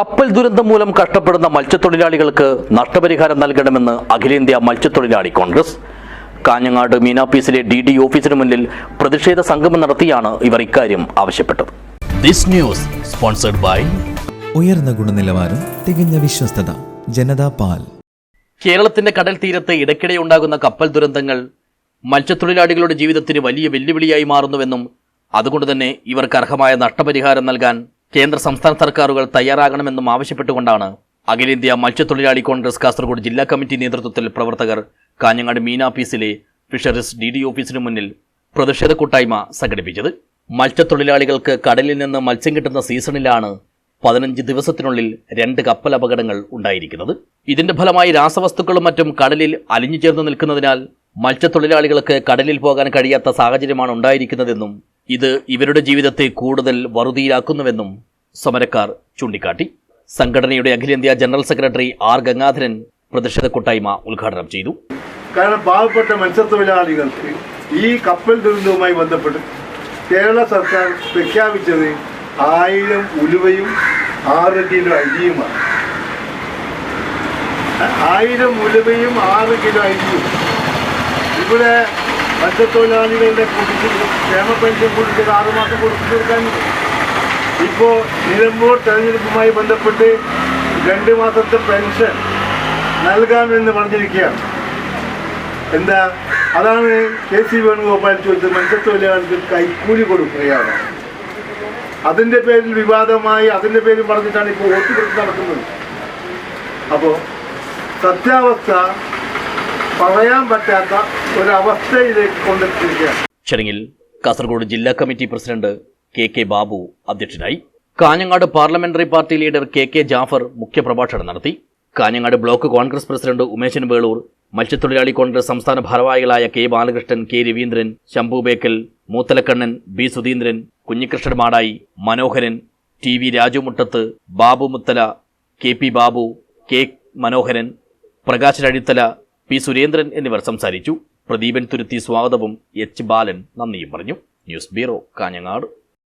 കപ്പൽ ദുരന്തം മൂലം കഷ്ടപ്പെടുന്ന മത്സ്യത്തൊഴിലാളികൾക്ക് നഷ്ടപരിഹാരം നൽകണമെന്ന് അഖിലേന്ത്യാ മത്സ്യത്തൊഴിലാളി കോൺഗ്രസ്. കാഞ്ഞങ്ങാട് മീനാപ്പീസിലെ ഡി ഡി ഓഫീസിന് മുന്നിൽ പ്രതിഷേധ സംഗമം നടത്തിയാണ് ഇവർ ഇക്കാര്യം ആവശ്യപ്പെട്ടത്. ദിസ് ന്യൂസ് സ്പോൺസർഡ് ബൈ ഉയർന്ന ഗുണനിലവാരം തികഞ്ഞ വിശ്വസ്തത ജനതാ പാൽ. കേരളത്തിന്റെ കടൽ തീരത്ത് ഇടയ്ക്കിടെ ഉണ്ടാകുന്ന കപ്പൽ ദുരന്തങ്ങൾ മത്സ്യത്തൊഴിലാളികളുടെ ജീവിതത്തിന് വലിയ വെല്ലുവിളിയായി മാറുന്നുവെന്നും അതുകൊണ്ട് തന്നെ ഇവർക്ക് അർഹമായ നഷ്ടപരിഹാരം നൽകാൻ കേന്ദ്ര സംസ്ഥാന സർക്കാരുകൾ തയ്യാറാകണമെന്നും ആവശ്യപ്പെട്ടുകൊണ്ടാണ് അഖിലേന്ത്യാ മത്സ്യത്തൊഴിലാളി കോൺഗ്രസ് കാസർഗോഡ് ജില്ലാ കമ്മിറ്റി നേതൃത്വത്തിൽ പ്രവർത്തകർ കാഞ്ഞങ്ങാട് മീനാപ്പീസിലെ ഫിഷറീസ് ഡി ഡി ഓഫീസിന് മുന്നിൽ പ്രതിഷേധ കൂട്ടായ്മ സംഘടിപ്പിച്ചത്. മത്സ്യത്തൊഴിലാളികൾക്ക് കടലിൽ നിന്ന് മത്സ്യം കിട്ടുന്ന സീസണിലാണ് പതിനഞ്ച് ദിവസത്തിനുള്ളിൽ രണ്ട് കപ്പൽ അപകടങ്ങൾ ഉണ്ടായിരിക്കുന്നത്. ഇതിന്റെ ഫലമായി രാസവസ്തുക്കളും മറ്റും കടലിൽ അലിഞ്ഞു ചേർന്ന് നിൽക്കുന്നതിനാൽ മത്സ്യത്തൊഴിലാളികൾക്ക് കടലിൽ പോകാൻ കഴിയാത്ത സാഹചര്യമാണ് ഉണ്ടായിരിക്കുന്നതെന്നും ഇത് ഇവരുടെ ജീവിതത്തെ കൂടുതൽ വറുതിയിലാക്കുന്നുവെന്നും സമരക്കാർ ചൂണ്ടിക്കാട്ടി. സംഘടനയുടെ അഖിലേന്ത്യാ ജനറൽ സെക്രട്ടറി ആർ ഗംഗാധരൻ പ്രതിഷേധ കൂട്ടായ്മ ഉദ്ഘാടനം ചെയ്തു. കാരണം പാവപ്പെട്ട മത്സ്യത്തൊഴിലാളികൾക്ക് ഈ കപ്പൽ ദുരന്തവുമായി ബന്ധപ്പെട്ട് കേരള സർക്കാർ പ്രഖ്യാപിച്ചത് ആയിരം ഉലുവയും ആറ് കിലോ അരിയുമാണ്. ആയിരം ഉലുവയും ആറ് കിലോ അരിയും. ഇവിടെ മത്സ്യത്തൊഴിലാളികളുടെ കുടിശ്ശി ക്ഷേമ പെൻഷൻ കുടിശ്ശിക ആറുമാസം കൊടുത്തു തീർക്കാൻ ഇപ്പോൾ നിലമ്പൂർ തെരഞ്ഞെടുപ്പുമായി ബന്ധപ്പെട്ട് രണ്ട് മാസത്തെ പെൻഷൻ നൽകാമെന്ന് പറഞ്ഞിരിക്കുകയാണ്. എന്താ? അതാണ് കെ സി വേണുഗോപാൽ ചോദിച്ചത് മത്സ്യത്തൊഴിലാളികൾക്ക് കൈക്കൂലി കൊടുക്കുകയാണ്. അതിന്റെ പേരിൽ വിവാദമായി അതിന്റെ പേരിൽ പറഞ്ഞിട്ടാണ് ഇപ്പോൾ വോട്ട് കൊടുത്ത് നടക്കുന്നത് അപ്പോൾ സത്യാവസ്ഥ പറയാൻ പറ്റാത്ത ഒരവസ്ഥയിലേക്ക് കൊണ്ടെത്തിയിരിക്കുകയാണ്. ചടങ്ങിൽ കാസർഗോഡ് ജില്ലാ committee president K K Babu അധ്യക്ഷനായി Kanhangad parliamentary party leader K K Jafar മുഖ്യപ്രഭാഷണം നടത്തി. Kanhangad block Congress president Umeshan Veloor മത്സ്യത്തൊഴിലാളി കോൺഗ്രസ് സംസ്ഥാന ഭാരവാഹികളായ K Balakrishnan K Raveendran Shambhu Bekal Moothalakannan B Sudheendran Kunhikrishnan Madayi Manoharan T V Raju Muttath Babu Muthala K P Babu K Manoharan Prakash Azhithala P Surendran എന്നിവർ സംസാരിച്ചു. പ്രദീപൻ തുരുത്തി സ്വാഗതവും H Balan നന്ദിയും പറഞ്ഞു. News bureau Kanhangad.